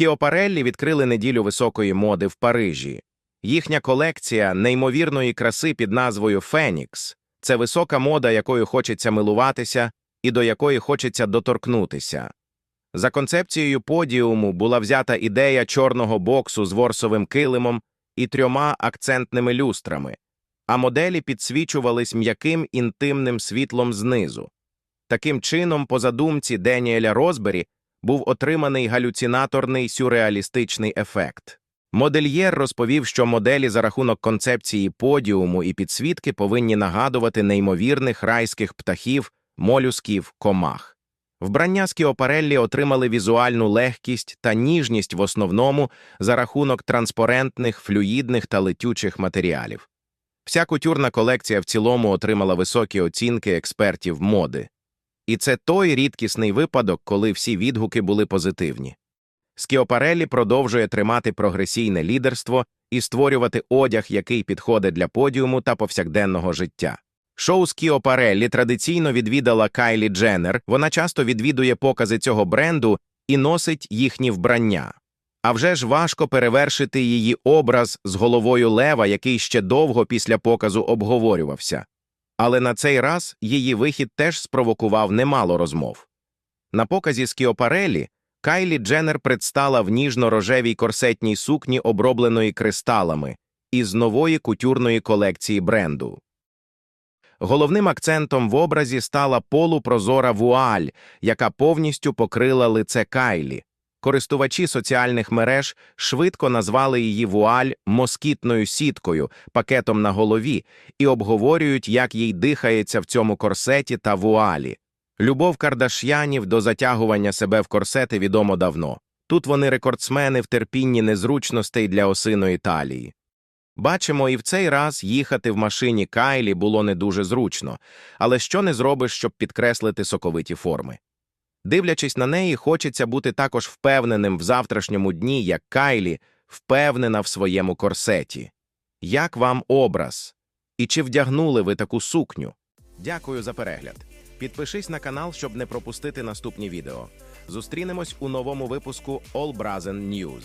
Скіопареллі відкрили неділю високої моди в Парижі. Їхня колекція неймовірної краси під назвою Фенікс це висока мода, якою хочеться милуватися і до якої хочеться доторкнутися. За концепцією подіуму була взята ідея чорного боксу з ворсовим килимом і трьома акцентними люстрами, а моделі підсвічувались м'яким інтимним світлом знизу. Таким чином, по задумці Деніеля Розбері, був отриманий галюцинаторний сюрреалістичний ефект. Модельєр розповів, що моделі за рахунок концепції подіуму і підсвітки повинні нагадувати неймовірних райських птахів, молюсків, комах. Вбрання Скіопареллі отримали візуальну легкість та ніжність в основному за рахунок транспарентних, флюїдних та летючих матеріалів. Вся кутюрна колекція в цілому отримала високі оцінки експертів моди. І це той рідкісний випадок, коли всі відгуки були позитивні. Скіопареллі продовжує тримати прогресійне лідерство і створювати одяг, який підходить для подіуму та повсякденного життя. Шоу Скіопареллі традиційно відвідала Кайлі Дженнер, вона часто відвідує покази цього бренду і носить їхні вбрання. А вже ж важко перевершити її образ з головою лева, який ще довго після показу обговорювався. Але на цей раз її вихід теж спровокував немало розмов. На показі Скіопарелі Кайлі Дженнер предстала в ніжно-рожевій корсетній сукні, обробленої кристалами, із нової кутюрної колекції бренду. Головним акцентом в образі стала полупрозора вуаль, яка повністю покрила лице Кайлі. Користувачі соціальних мереж швидко назвали її вуаль москітною сіткою, пакетом на голові, і обговорюють, як їй дихається в цьому корсеті та вуалі. Любов Кардаш'янів до затягування себе в корсети відомо давно. Тут вони рекордсмени в терпінні незручностей для осиної талії. Бачимо, і в цей раз їхати в машині Кайлі було не дуже зручно, але що не зробиш, щоб підкреслити соковиті форми. Дивлячись на неї, хочеться бути також впевненим в завтрашньому дні, як Кайлі впевнена в своєму корсеті. Як вам образ? І чи вдягнули ви таку сукню? Дякую за перегляд. Підпишись на канал, щоб не пропустити наступні відео. Зустрінемось у новому випуску All Brazen News.